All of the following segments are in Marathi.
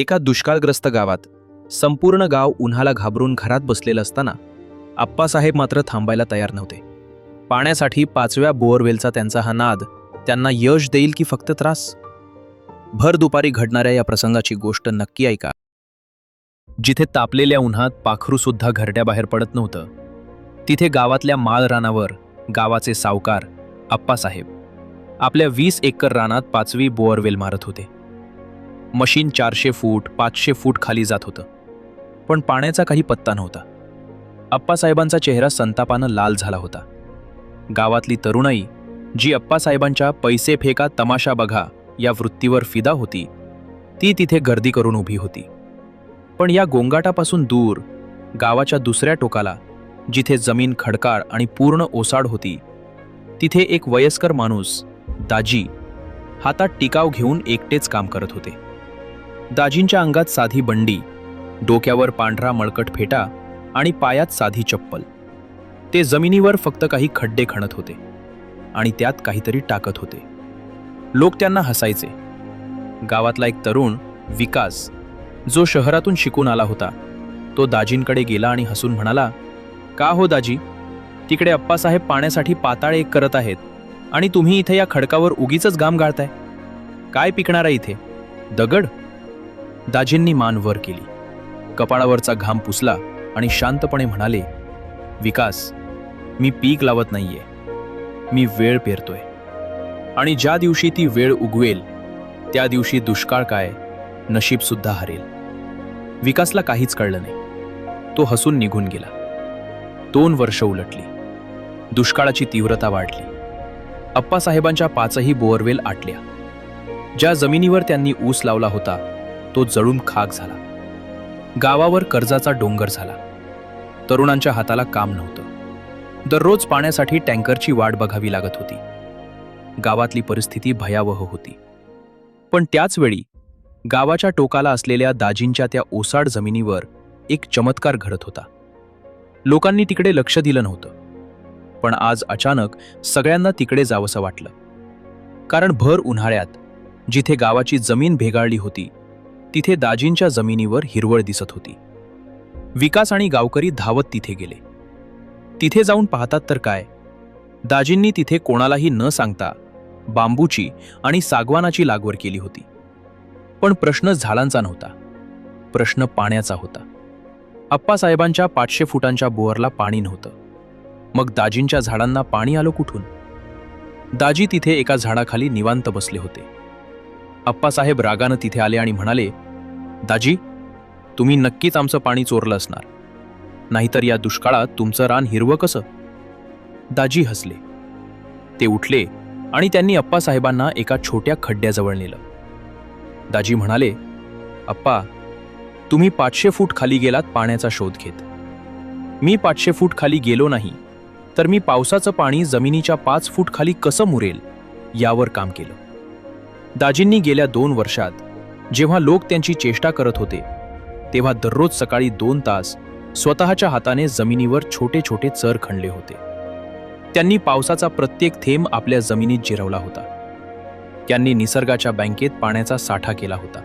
एका दुष्काळग्रस्त गावात संपूर्ण गाव उन्हाला घाबरून घरात बसलेलं असताना आप्पासाहेब मात्र थांबायला तयार नव्हते. पाण्यासाठी पाचव्या बोअरवेलचा त्यांचा हा नाद त्यांना यश देईल की फक्त त्रास? भर दुपारी घडणाऱ्या या प्रसंगाची गोष्ट नक्की ऐका. जिथे तापलेल्या उन्हात पाखरूसुद्धा घरट्याबाहेर पडत नव्हतं तिथे गावातल्या माळ रानावर गावाचे सावकार आप्पासाहेब. आपल्या वीस एकर रानात पाचवी बोअरवेल मारत होते. मशीन चारशे फूट पाचशे फूट खाली जात होतं. पण पाण्याचा काही पत्ता नव्हता. अप्पासाहेबांचा चेहरा संतापानं लाल झाला होता. गावातली तरुणाई जी अप्पासाहेबांच्या पैसे फेका तमाशा बघा या वृत्तीवर फिदा होती ती तिथे गर्दी करून उभी होती. पण या गोंगाटापासून दूर गावाच्या दुसऱ्या टोकाला जिथे जमीन खडकाळ आणि पूर्ण ओसाड होती तिथे एक वयस्कर माणूस दाजी हातात टिकाव घेऊन एकटेच काम करत होते. दाजींच्या अंगात साधी बंडी डोक्यावर पांढरा मळकट फेटा आणि पायात साधी चप्पल. ते जमिनीवर फक्त काही खड्डे खणत होते आणि त्यात काहीतरी टाकत होते. लोक त्यांना हसायचे. गावातला एक तरुण विकास जो शहरातून शिकून आला होता तो दाजींकडे गेला आणि हसून म्हणाला का हो दाजी? तिकडे अप्पासाहेब पाण्यासाठी पाताळ एक करत आहेत आणि तुम्ही इथे या खडकावर उगीच घाम गाळताय. काय पिकणार आहे इथे? दगड? दाजींनी मान वर केली. कपाळावरचा घाम पुसला आणि शांतपणे म्हणाले विकास मी पीक लावत नाहीये. मी वेळ पेरतोय. आणि ज्या दिवशी ती वेळ उगवेल त्या दिवशी दुष्काळ काय नशीब सुद्धा हरेल. विकासला काहीच कळलं नाही. तो हसून निघून गेला. दोन वर्ष उलटली. दुष्काळाची तीव्रता वाढली. अप्पासाहेबांच्या पाचही बोअरवेल आटल्या. ज्या जमिनीवर त्यांनी ऊस लावला होता तो जळून खाक झाला. गावावर कर्जाचा डोंगर झाला. तरुणांच्या हाताला काम नव्हतं. दररोज पाण्यासाठी टँकरची वाट बघावी लागत होती. गावातली परिस्थिती भयावह होती. पण त्याचवेळी गावाच्या टोकाला असलेल्या दाजींच्या त्या ओसाड जमिनीवर एक चमत्कार घडत होता. लोकांनी तिकडे लक्ष दिलं नव्हतं. पण आज अचानक सगळ्यांना तिकडे जावंसं वाटलं. कारण भर उन्हाळ्यात जिथे गावाची जमीन भेगाळली होती तिथे दाजींच्या जमिनीवर हिरवळ दिसत होती. विकास आणि गावकरी धावत तिथे गेले. तिथे जाऊन पाहतात तर काय? दाजींनी तिथे कोणालाही न सांगता बांबूची आणि सागवानाची लागवड केली होती. पण प्रश्न झाडांचा नव्हता. प्रश्न पाण्याचा होता. अप्पासाहेबांच्या पाचशे फुटांच्या बोअरला पाणी नव्हतं. मग दाजींच्या झाडांना पाणी आलं कुठून? दाजी तिथे एका झाडाखाली निवांत बसले होते. अप्पासाहेब रागानं तिथे आले आणि म्हणाले दाजी तुम्ही नक्कीच आमचं पाणी चोरलं असणार. नाहीतर या दुष्काळात तुमचं रान हिरवं कसं? दाजी हसले. ते उठले आणि त्यांनी अप्पासाहेबांना एका छोट्या खड्ड्याजवळ नेलं. दाजी म्हणाले अप्पा तुम्ही पाचशे फूट खाली गेलात पाण्याचा शोध घेत. मी पाचशे फूट खाली गेलो नाही तर मी पावसाचं पाणी जमिनीच्या पाच फूट खाली कसं मुरेल यावर काम केलं. दाजींनी गेल्या दोन वर्षात जेव्हा लोक त्यांची चेष्टा करत होते तेव्हा दररोज सकाळी दोन तास स्वतःच्या हाताने जमिनीवर छोटे छोटे चर खणले होते. त्यांनी पावसाचा प्रत्येक थेंब आपल्या जमिनीत जिरवला होता. त्यांनी निसर्गाच्या बँकेत पाण्याचा साठा केला होता.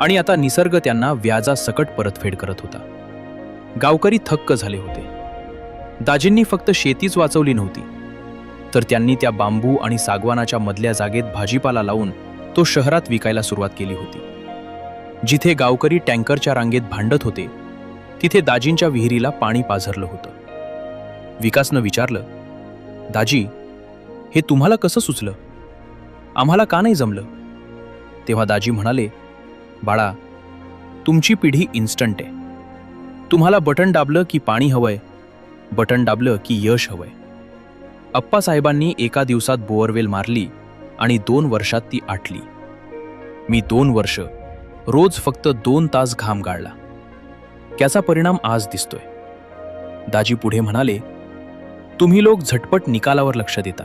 आणि आता निसर्ग त्यांना व्याजा सकट परतफेड करत होता. गावकरी थक्क झाले होते. दाजींनी फक्त शेतीच वाचवली नव्हती. तर त्यांनी त्या बांबू आणि सागवानाच्या मधल्या जागेत भाजीपाला लावून तो शहरात विकायला सुरुवात केली होती. जिथे गावकरी टँकरच्या रांगेत भांडत होते तिथे दाजींच्या विहिरीला पाणी पाझरलं होतं. विकासनं विचारलं दाजी हे तुम्हाला कसं सुचलं? आम्हाला का नाही जमलं? तेव्हा दाजी म्हणाले बाळा तुमची पिढी इन्स्टंट आहे. तुम्हाला बटन दाबलं की पाणी हवंय बटन दाबलं की यश हवंय. अप्पासाहेबांनी एका दिवसात बोअरवेल मारली आणि दोन वर्षात ती आटली. मी दोन वर्ष रोज फक्त दोन तास घाम गाळला. त्याचा परिणाम आज दिसतोय. दाजी पुढे म्हणाले तुम्ही लोक झटपट निकालावर लक्ष देता.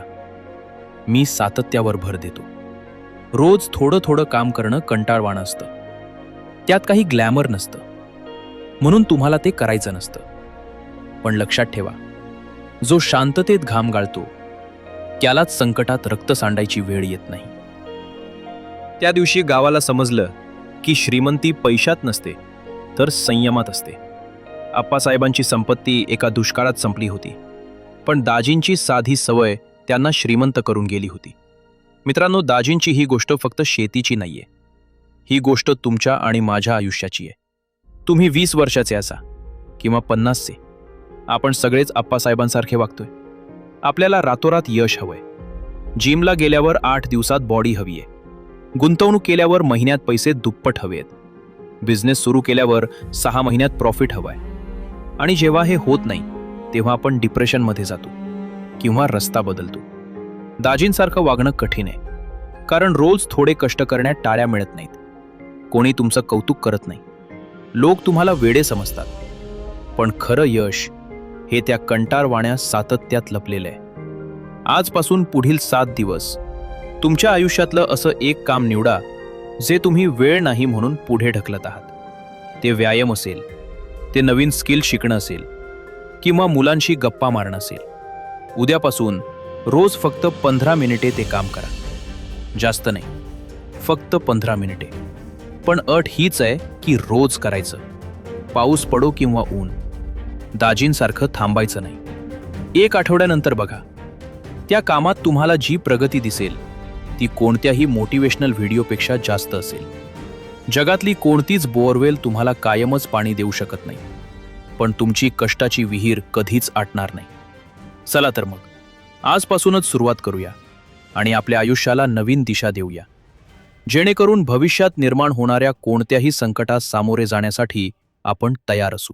मी सातत्यावर भर देतो. रोज थोडं थोडं काम करणं कंटाळवाणं असतं. त्यात काही ग्लॅमर नसतं. म्हणून तुम्हाला ते करायचं नसतं. पण लक्षात ठेवा जो शांततेत घाम गाळतो त्यालाच संकटात रक्त सांडायची वेळ येत नाही. त्या दिवशी गावाला समजलं की श्रीमंती पैशात नसते तर संयमात असते. आप्पासाहेबांची संपत्ती एका दुष्काळात संपली होती पण दाजींची साधी सवय त्यांना श्रीमंत करून गेली होती. मित्रांनो दाजींची ही गोष्ट फक्त शेतीची नाहीये. ही गोष्ट तुमच्या आणि माझ्या आयुष्याची आहे. तुम्ही वीस वर्षाचे असा किंवा पन्नासचे. आपण सगळेच आप्पासाहेबांसारखे वागतोय. आपल्याला रातोरात यश हवंय. जिमला गेल्यावर आठ दिवसात बॉडी हवी आहे. गुंतवणूक केल्यावर महिन्यात पैसे दुप्पट हवे आहेत बिझनेस सुरू केल्यावर सहा महिन्यात प्रॉफिट हवाय. आणि जेव्हा हे होत नाही तेव्हा आपण डिप्रेशनमध्ये जातो. किंवा रस्ता बदलतो. दाजींसारखं वागणं कठीण आहे. कारण रोज थोडे कष्ट करण्यात टाळ्या मिळत नाहीत. कोणी तुमचं कौतुक करत नाही. लोक तुम्हाला वेडे समजतात. पण खरं यश हे त्या कंटारवाण्या सातत्यात लपलेलं. आहे आजपासून पुढील सात दिवस. तुमच्या आयुष्यातलं असं एक काम निवडा जे तुम्ही वेळ नाही म्हणून पुढे ढकलत आहात. ते व्यायाम असेल ते नवीन स्किल शिकणं असेल किंवा मुलांशी गप्पा मारणं असेल. उद्यापासून रोज फक्त पंधरा मिनिटे ते काम करा. जास्त नाही फक्त पंधरा मिनिटे. पण अट हीच आहे की रोज करायचं. पाऊस पडो किंवा ऊन दाजींसारखं थांबायचं नाही. एक आठवड्यानंतर बघा. त्या कामात तुम्हाला जी प्रगती दिसेल ती कोणत्याही मोटिवेशनल व्हिडिओपेक्षा जास्त असेल. जगातली कोणतीच बोअरवेल तुम्हाला कायमच पाणी देऊ शकत नाही. पण तुमची कष्टाची विहीर कधीच आटणार नाही. चला तर मग आजपासूनच सुरुवात करूया आणि आपल्या आयुष्याला नवीन दिशा देऊया. जेणेकरून भविष्यात निर्माण होणाऱ्या कोणत्याही संकटास सामोरे जाण्यासाठी आपण तयार असू.